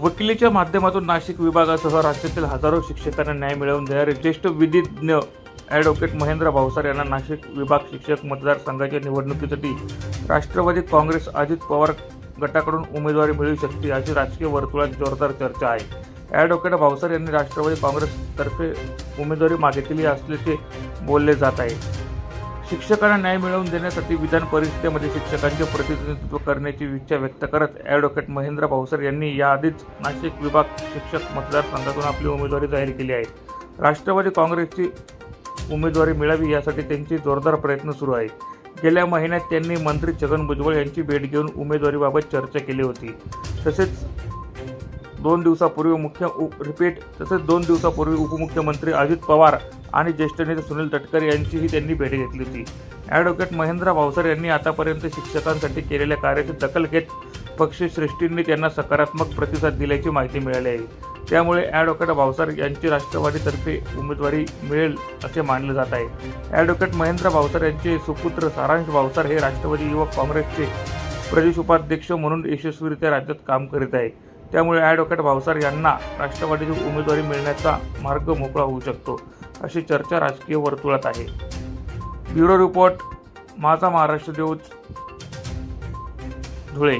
वकिलीच्या माध्यमातून नाशिक विभागासह राज्यातील हजारो शिक्षकांना न्याय मिळवून देणारे ज्येष्ठ विधिज्ञ ॲडव्होकेट महेंद्र भावसार यांना नाशिक विभाग शिक्षक मतदारसंघाच्या निवडणुकीसाठी राष्ट्रवादी काँग्रेस अजित पवार गटाकडून उमेदवारी मिळू शकते अशी राजकीय वर्तुळात जोरदार चर्चा आहे. ॲडव्होकेट भावसार यांनी राष्ट्रवादी काँग्रेसतर्फे उमेदवारी मागितली असल्याचे बोलले जात आहे. शिक्षकांना न्याय मिळवून देण्यासाठी विधान परिषदेमध्ये शिक्षकांचे प्रतिनिधित्व करण्याची इच्छा व्यक्त करत ॲडव्होकेट महेंद्र भावसर यांनी याआधीच नाशिक विभाग शिक्षक मतदारसंघातून आपली उमेदवारी जाहीर केली आहे. राष्ट्रवादी काँग्रेसची उमेदवारी मिळावी यासाठी त्यांचे जोरदार प्रयत्न सुरू आहे. गेल्या महिन्यात त्यांनी मंत्री छगन भुजबळ यांची भेट घेऊन उमेदवारीबाबत चर्चा केली होती. तसेच दोन दिवसापूर्वी मुख्य उप रिपीट तसेच दोन दिवसापूर्वी उपमुख्यमंत्री अजित पवार आणि ज्येष्ठ नेते सुनील तटकरे यांचीही त्यांनी भेट घेतली होती. ॲडव्होकेट महेंद्र भावसर यांनी आतापर्यंत शिक्षकांसाठी केलेल्या कार्याची दखल घेत पक्षश्रेष्ठींनी त्यांना सकारात्मक प्रतिसाद दिल्याची माहिती मिळाली आहे. त्यामुळे ॲडव्होकेट भावसार यांची राष्ट्रवादीतर्फे उमेदवारी मिळेल असे मानले जात आहे. ॲडव्होकेट महेंद्र भावसर यांचे सुपुत्र सारांश भावसार हे राष्ट्रवादी युवक काँग्रेसचे प्रदेश उपाध्यक्ष म्हणून यशस्वीरित्या राज्यात काम करीत आहे. त्यामुळे ॲडव्होकेट भावसार यांना राष्ट्रवादीची उमेदवारी मिळण्याचा मार्ग मोकळा होऊ शकतो. अशी चर्चा राजकीय वर्तुळात आहे. ब्युरो रिपोर्ट माझा महाराष्ट्र देऊच धुळे.